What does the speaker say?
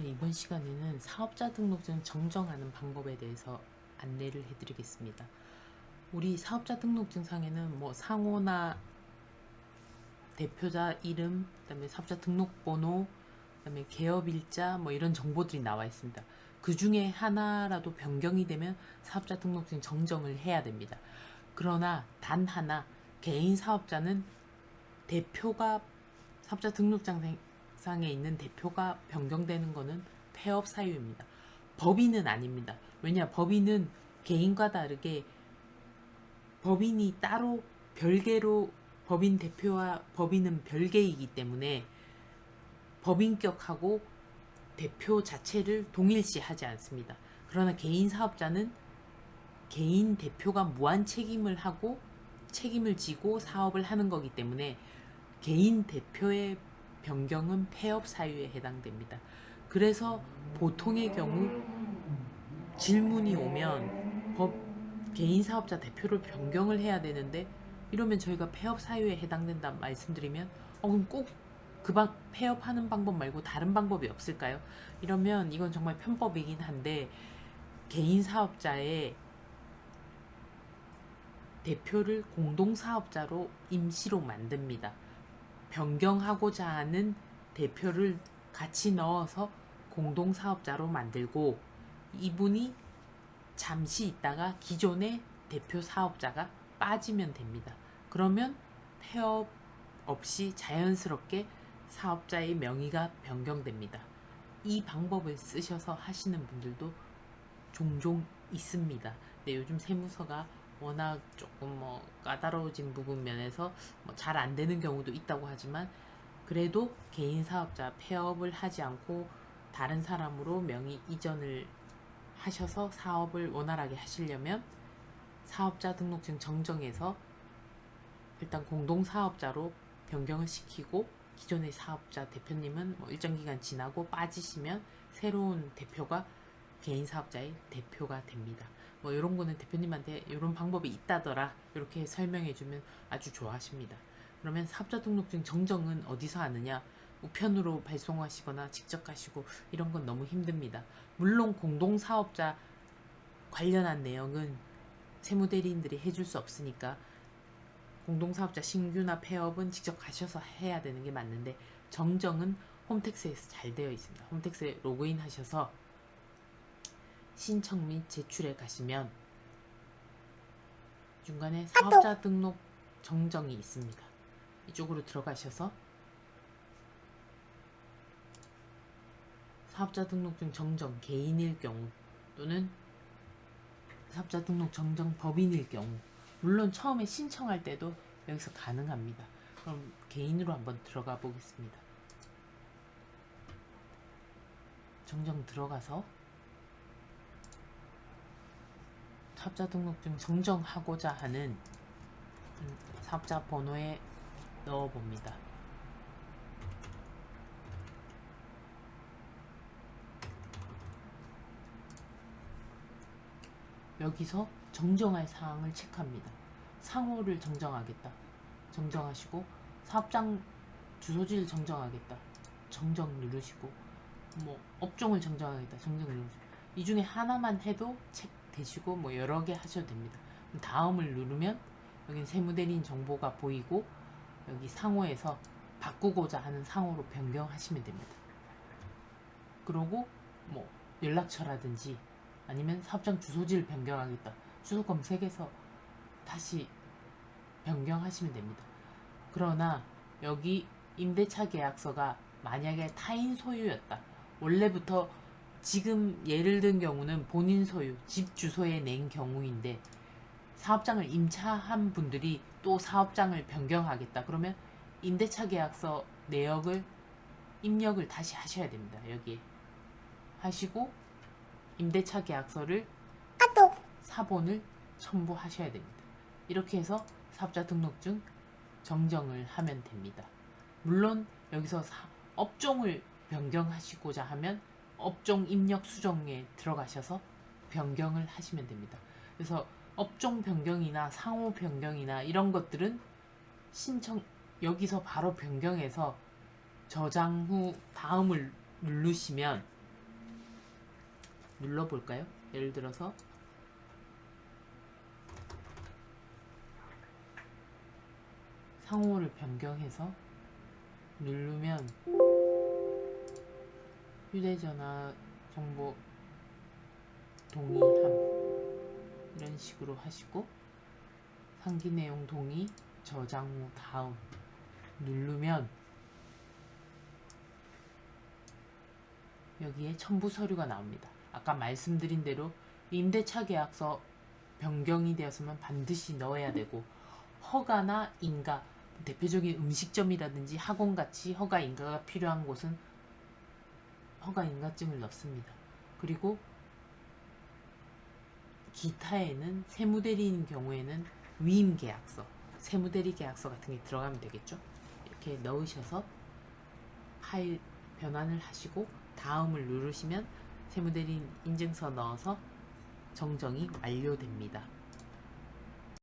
네, 이번 시간에는 사업자 등록증 정정하는 방법에 대해서 안내를 해드리겠습니다. 우리 사업자 등록증 상에는 뭐 상호나 대표자 이름, 그다음에 사업자 등록번호, 그다음에 개업일자 뭐 이런 정보들이 나와 있습니다. 그 중에 하나라도 변경이 되면 사업자 등록증 정정을 해야 됩니다. 그러나 단 하나 개인 사업자는 대표가 사업자 등록장 상에 있는 대표가 변경되는 것은 폐업 사유입니다. 법인은 아닙니다. 왜냐 법인은 개인과 다르게 법인이 따로 별개로 법인 대표와 법인은 별개이기 때문에 법인격하고 대표 자체를 동일시 하지 않습니다. 그러나 개인 사업자는 개인 대표가 무한 책임을 하고 책임을 지고 사업을 하는 거기 때문에 개인 대표의 변경은 폐업 사유에 해당됩니다. 그래서 보통의 경우 질문이 오면 법 개인 사업자 대표를 변경을 해야 되는데 이러면 저희가 폐업 사유에 해당된다 말씀드리면 어 그럼 꼭 그 방 폐업하는 방법 말고 다른 방법이 없을까요? 이러면 이건 정말 편법이긴 한데 개인 사업자의 대표를 공동사업자로 임시로 만듭니다. 변경하고자 하는 대표를 같이 넣어서 공동사업자로 만들고 이분이 잠시 있다가 기존의 대표 사업자가 빠지면 됩니다. 그러면 폐업 없이 자연스럽게 사업자의 명의가 변경됩니다. 이 방법을 쓰셔서 하시는 분들도 종종 있습니다. 근데 요즘 세무서가 워낙 조금 뭐 까다로워진 부분 면에서 뭐 잘 안 되는 경우도 있다고 하지만 그래도 개인 사업자 폐업을 하지 않고 다른 사람으로 명의 이전을 하셔서 사업을 원활하게 하시려면 사업자 등록증 정정에서 일단 공동 사업자로 변경을 시키고 기존의 사업자 대표님은 뭐 일정 기간 지나고 빠지시면 새로운 대표가 개인 사업자의 대표가 됩니다. 뭐 이런 거는 대표님한테 이런 방법이 있다더라 이렇게 설명해 주면 아주 좋아하십니다. 그러면 사업자 등록증 정정은 어디서 하느냐? 우편으로 발송하시거나 직접 가시고 이런 건 너무 힘듭니다. 물론 공동 사업자 관련한 내용은 세무대리인들이 해줄 수 없으니까 공동사업자 신규나 폐업은 직접 가셔서 해야 되는 게 맞는데 정정은 홈택스에서 잘 되어 있습니다. 홈택스에 로그인 하셔서 신청 및 제출에 가시면 중간에 사업자 등록 정정이 있습니다. 이쪽으로 들어가셔서 사업자 등록증 정정 개인일 경우 또는 사업자 등록 정정 법인일 경우 물론 처음에 신청할 때도 여기서 가능합니다. 그럼 개인으로 한번 들어가 보겠습니다. 정정 들어가서 사업자 등록증 정정하고자 하는 음, 사업자 번호에 넣어 봅니다. 여기서 정정할 사항을 체크합니다. 상호를 정정하겠다. 정정하시고 사업장 주소지를 정정하겠다. 정정 누르시고 뭐 업종을 정정하겠다. 정정 누르시고 이 중에 하나만 해도 체크 되시고 뭐 여러 개 하셔도 됩니다. 다음을 누르면 여기 세무대리인 정보가 보이고 여기 상호에서 바꾸고자 하는 상호로 변경하시면 됩니다. 그러고 뭐 연락처라든지 아니면 사업장 주소지를 변경하겠다. 주소 검색해서 다시 변경하시면 됩니다. 그러나 여기 임대차 계약서가 만약에 타인 소유였다. 원래부터 지금 예를 든 경우는 본인 소유, 집 주소에 낸 경우인데 사업장을 임차한 분들이 또 사업장을 변경하겠다. 그러면 임대차 계약서 내역을 입력을 다시 하셔야 됩니다. 여기에 하시고 임대차 계약서를 사본을 첨부하셔야 됩니다. 이렇게 해서 사업자 등록증 정정을 하면 됩니다. 물론 여기서 사- 업종을 변경하시고자 하면 업종 입력 수정에 들어가셔서 변경을 하시면 됩니다. 그래서 업종 변경이나 상호 변경이나 이런 것들은 신청 여기서 바로 변경해서 저장 후 다음을 누르시면 눌러볼까요? 예를 들어서 상호를 변경해서 누르면 휴대전화 정보 동의함 이런 식으로 하시고 상기 내용 동의 저장 후 다음 누르면 여기에 첨부 서류가 나옵니다. 아까 말씀드린 대로 임대차 계약서 변경이 되었으면 반드시 넣어야 되고 허가나 인가 대표적인 음식점이라든지 학원같이 허가 인가가 필요한 곳은 허가 인가증을 넣습니다. 그리고 기타에는 세무대리인 경우에는 위임 계약서, 세무대리 계약서 같은 게 들어가면 되겠죠. 이렇게 넣으셔서 파일 변환을 하시고 다음을 누르시면 세무대리인 인증서 넣어서 정정이 완료됩니다.